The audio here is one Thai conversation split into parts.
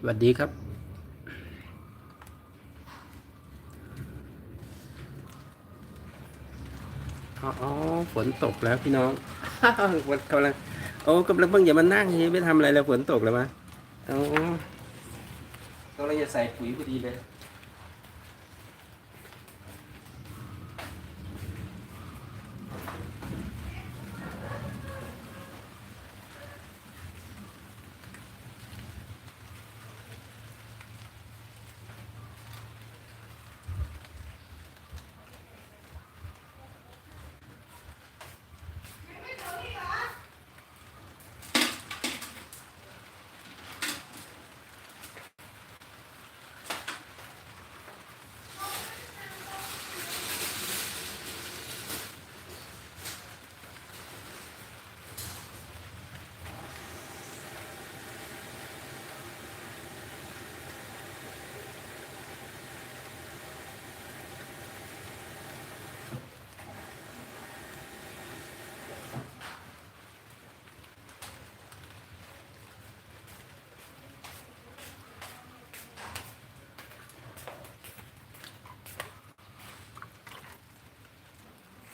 สวัสดีครับอ๋อฝนตกแล้วพี่น้องวันกำลังโอ้กำลังเพิ่งอย่ามานั่งเฮ้ยไม่ทำอะไรแล้วฝนตกแล้วมะอ๋อกำลังจะใส่ปุ๋ยพอดีเลย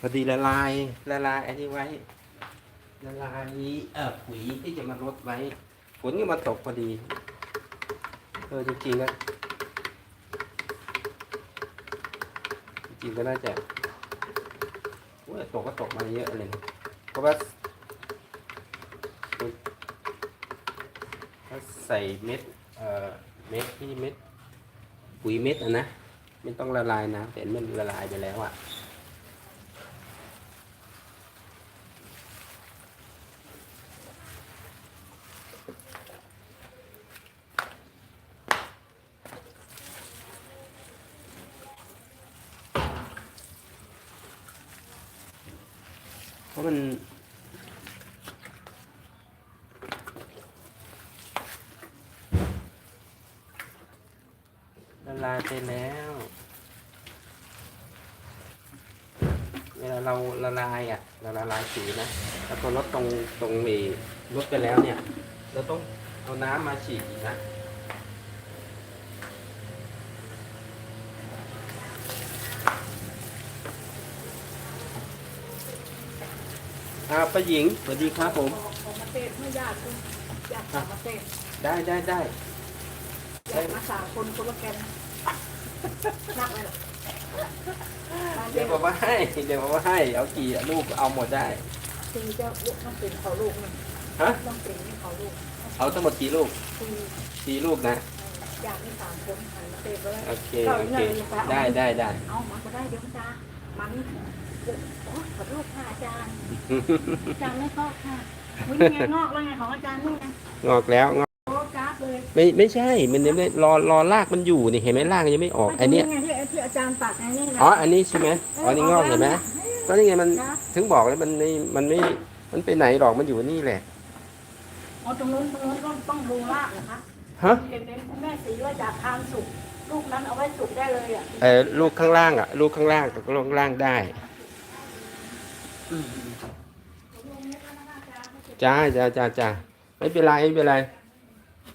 อดีละลายละลายอันนี้ไว้ละลายเอ่อปุ๋ยที่จะมาลดไว้ฝนก็มาตกพอดีเออจริงๆนะจริงๆก็น่าจะว่าตกก็ตกมาเยอะเลยเพราะว่าถ้าใส่เม็ดเอ่อเม็ดที่เม็ดปุ๋ยเม็ดอะนะไม่ต้องละลายนะแต่มันละลายไปแล้วอะ เพราะมันละลายไปแล้ว เวลาเราละลายอะเราละลายสีนะแล้วก็ลดตรงตรงเอลดไปแล้วเนี่ย เราต้องเอาน้ำมาฉีดนะ อ่าป้าหญิงสวัสดีครับผมออกมาเตะไม่ญาติคุณญาติออกมาเตะได้ได้ได้ญาติมาสามคนคนละแกนนักเลยเหรอบ้านเดี๋เด็ยวกบอกว่าให้เดี๋ยวบอกว่าให้เอากี่ลูกเอาหมดได้ตีเจ้าลูกต้องเป็นเขาลูกนึงฮะต้องเป็นให้เขาลูกเอาทั้งหมดกี่ลูกตีสี่ลูกนะญาติมีสามคนหันมาเตะเลยโอเคโอเคได้ได้ได้เอามาก็ได้เดี๋ยวมันจะมัน โอ้ขอโทษค่ะอาจารย์ อาจารย์ไม่ชอบค่ะวิ่งไงงอกแล้วไงของอาจารย์นี่ไงงอกแล้วงอกโอ้กราฟเลยไม่ไม่ใช่ มันยังไม่รอรอรากมันอยู่นี่เห็นไหมรากมันยังไม่ออก อันเนี้ยไงที่ที่อาจารย์ตัดไงนี่นะอ๋ออันนี้ใช่ไหมอ๋อนี่งอกเห็นไหมก็นี่ไงมันนะถึงบอกแล้วมันไม่มันไม่มันไปไหนหรอกมันอยู่นี่แหละอ๋อตรงนู้นตรงนู้นต้องต้องดูรากเหรอคะฮะเห็นเป็นคุณแม่สีว่าจากทานสุกลูกนั้นเอาไว้สุกได้เลยอะเออลูกข้างล่างอะ ลูกข้างล่างกับลูกข้างล่างได้ จ้าจ้าจ้าจ้าไม่เป็นไรไม่เป็นไร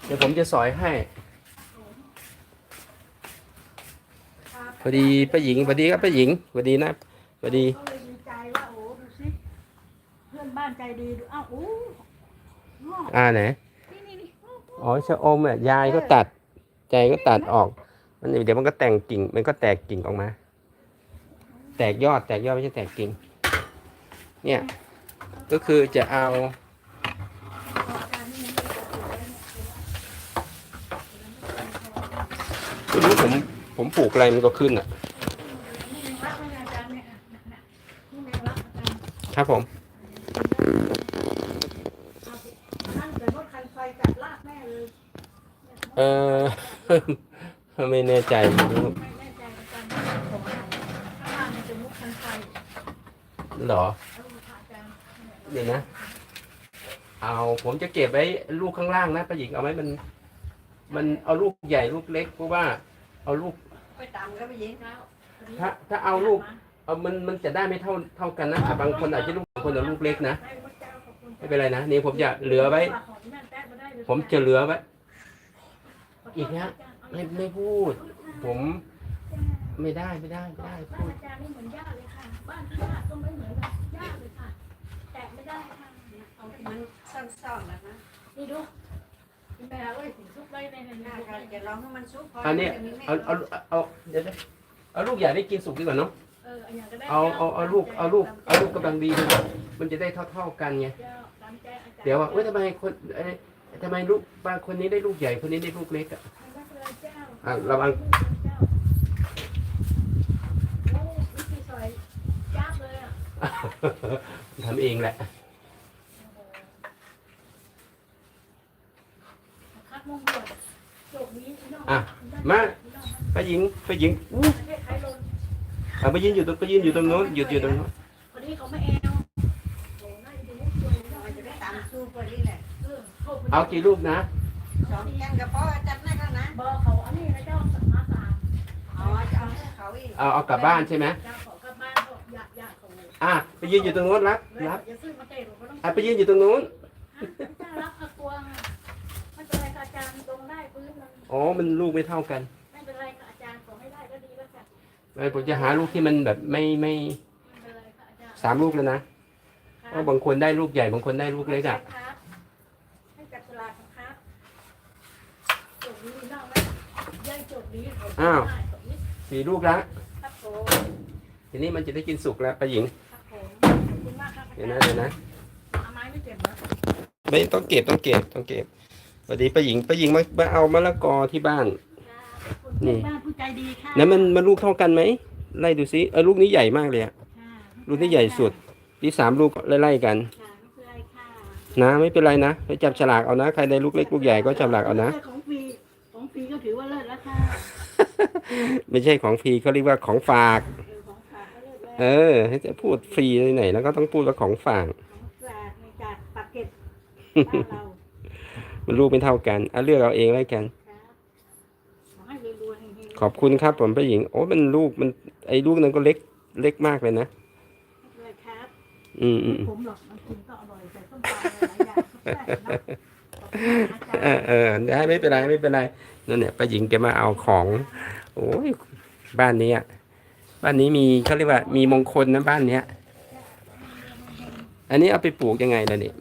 เดี๋ยวผมจะสอยให้ พอดีป้าหญิงพอดีครับป้าหญิงพอดีนะพอดีก็เลยดีใจว่าโอ้ดูสิเพื่อนบ้านใจดีดูอ้าวโอ้งอกอ่าไหนนี่นี่นี่อ๋อชะอมอะยายก็ตัด ใจก็ตัดออก มันเดี๋ยวมันก็แต่งกิ่ง มันก็แตกกิ่งออกมา แตกยอดแตกยอดไม่ใช่แตกกิ่ง เนี่ยก็คือจะเอาอาจารย์นี่ยังไม่ได้ตัดเลยเนี่ยไม่รู้ผมผมปลูกอะไรมันก็ขึ้นอะ ครับผมเอาสินั่นแต่รถคันไฟกัดลากแม่เลยเอไม่แน่ใจไม่แน่ใจอาจารย์ว่าของอะไรข้างล่ามันจะมุกคันไฟหรอ เดี๋ยวนะ เอาผมจะเก็บไว้ลูกข้างล่างนะป้าหญิงเอาไว้มัน มันเอาลูกใหญ่ลูกเล็กเพราะว่า เอาลูก ไปตามก็ไปยิงแล้วถ้าถ้าเอาลูก เอามันมันจะได้ไม่เท่าเท่ากันนะอะบางคนอาจจะลูกบางคนเอาลูกเล็กนะไม่เป็นไรนะนี่ผมจะเหลือไว้ ผมจะเหลือไว้ขอีกนะไม่ไม่พูด ผมไม่ได้ไม่ได้ไม่ได้บ้าพูนดอาจารย์นี่เหมือนย่าเลยค่ะ บ้านย่าก็ไม่ มันซ่อนๆแล้วนะนี่ดูคุณแม่เอ้ยซุกไว้ในในหในน้าก็จะลองให้มันซุกพออันเนี้ยจะมีแม่เอาเอาเอาเดี๋ยวนะเอาลูกใหญ่ได้กินสุกดีกว่าเนาะเอออันอย่างก็ได้เอาเอาเอาลูกเอาลูกเอาลูกกำลังดีดีกว่ามันจะได้เท่าๆกันไงเจ้าตามใจอาจารย์เดี๋ยวว่าเอ้ยทำไมคนเอ้ยทำไมลูกบางคนนี้ได้ลูกใหญ่คนนี้ได้ลูกเล็กอะไม่เป็นไรเจ้าอะระวังเจ้าโอ้วิธีซอยยากเลยอะทำเองแหละ คัดมงบวชจบนี้พี่น้ องอะมาป้าหญิงป้าหญิงอู้ประเทศไทยลงอะไปยืนอยู่ตรงไปยืนอยู่ตรงโน้นหยุดอยู่ตรงโน้นคนนี้เขาไม่แอลโหน่าจะดูสวยนะมันจะได้ตามสู้พอดีแหละเออโทษไปเอากี่ลูกนะสองแกงกระเพาะจัดได้แล้วนะเบอร์เขาอันนี้นะเจ้าสัมมาสามอ๋อจะเอาให้เขาอีกเอาเอากลับบ้านใช่ไหมเจ้าขอกลับบ้านเขาอยากอยากเขาเลยอะไปยืนอยู่ตรงโน้นรับเลยรับจะซื้อมาเตะหรือไม่ต้องอะไปยืนอยู่ตรงโน้น เจ้ารับเอาตัวไม่เป็นไรค่ะอาจารย์ตรงได้พื้นมัน อ๋อ มันลูกไม่เท่ากัน ไม่เป็นไรค่ะอาจารย์ขอให้ได้ก็ดีแล้วค่ะไม่ผมจะหาลูกที่มันแบบไม่ไม่ไม่เป็นไรค่ะอาจารย์สามลูกเลยนะเพราะบางคนได้ลูกใหญ่บางคนได้ลูกเล็กอะ ครับให้จับฉลากครับจบนี้นอกไหมย่ายจบนี้ผมอ้าว ได้จบนี้สี่ลูกละครับผมทีนี้มันจะได้กินสุกแล้วป้าหญิง ครับผมขอบคุณมากครับอาเดี๋ยวจานะรย์เดี๋ยวนะ เอาไม้ไม่เจ็บนะ ไม่ต้องเก็บต้องเก็บต้องเก็บส วัสดีป้าหญิงป้าหญิงมามาเอามะละกอที่บ้าน นี่ นี่บ้านผู้ใจดีค่ะนั้นมันมันลูกเท่ากันไหมไล่ดูซิเออลูกนี้ใหญ่มากเลยอะค่ะลูกนี้ใหญ่สุดที่สามลูกไล่ๆกัน ค่ะไม่เป็นไรค่ะนะไม่เป็นไรนะไปจับฉลากเอานะใครได้ลูกเล็กลูกใหญ่ก็จับฉลากเอานะ ของฟรีของฟรีก็ถือว่าเลิศแล้วค่ะไม่ใช่ของฟรีเขาเรียกว่าของฝาก เออของฝากก็เลิศแล้วเออให้จะพูดฟรีที่ไหนแล้วก็ต้องพูดว่าของฝาก ของฝากในจากปากเกร็ดบ้านเรา มันลูกไม่เท่ากันเอาเลือกเอาเองแล้วกันครับขอให้รวยๆเฮงๆขอบคุณครับ ผมป้าหญิง โอ้มันลูกมันไอ้ลูกนั้นก็เล็กเล็กมากเลยนะเลยครับอืมอืมอืมผมหรอกมันกินก็อร่อยใส่ส้มตำหลายอย่างก็แซ่บเนอะขอบคุณนะอาจารย์เออเออได้ไม่เป็นไรไม่เป็นไรนั่นเนี่ยป้าหญิงแกมาเอาของ โอ้ยบ้านนี้อะบ้านนี้มีเขาเรียกว่ามีมงคลนะบ้านเนี้ย อันนี้เอาไปปลูกยังไงล่ะนี่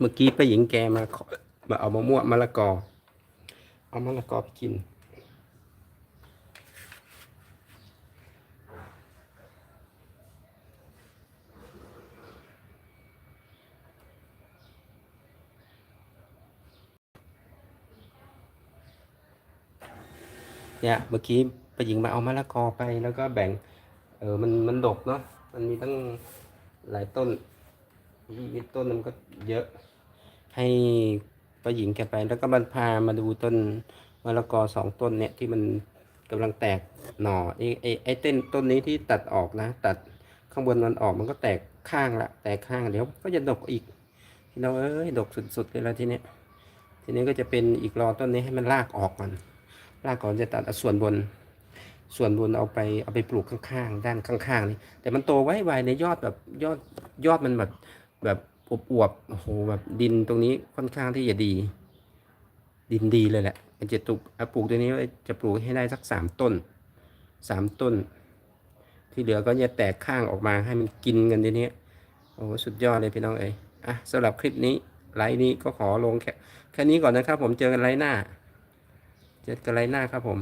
เมื่อกี้ป้าหญิงแกมาขอมาเอามะม่วงมะละกอ เอามะละกอไปกิน เนี่ยเมื่อกี้ป้าหญิงมาเอามะละกอไปแล้วก็แบ่ง เออมันมันดกเนาะมันมีตั้งหลายต้น มีต้นมันก็เยอะ ให้ป้าหญิงแกไป แล้วก็มันพามาดูต้นมะละกอสองต้นเนี่ยที่มันกำลังแตกหน่อไอ้ไอ้ไอ้ต้นต้นนี้ที่ตัดออกนะ ตัดข้างบนมันออกมันก็แตกข้างละแตกข้างเดี๋ยวก็จะดกอีกที่เราเอ้ยดกสุดๆเลยละทีเนี้ยทีนี้ก็จะเป็นอีกรอต้นนี้ให้มันรากออกก่อนรากก่อนจะตัดส่วนบน ส่วนบนเอาไปเอาไปปลูกข้างๆ ด้านข้างๆนี่แต่มันโตไว้ไวในยอดแบบยอดยอดมันแบบ แบบอวบๆโอ้โหแบบดินตรงนี้ค่อนข้างที่จะดี ดินดีเลยแหละมันจะปลูกอาปลูกตัวนี้จะปลูกให้ได้สักสามต้นสามต้น ที่เหลือก็จะแตกข้างออกมาให้มันกินกันทีนี้โอ้โหสุดยอดเลยพี่น้องเอ้ยอะสำหรับคลิปนี้ไลฟ์นี้ก็ขอลงแค่แค่นี้ก่อนนะครับ ผมเจอกันไลฟ์หน้า เจอกันไลฟ์หน้าครับผม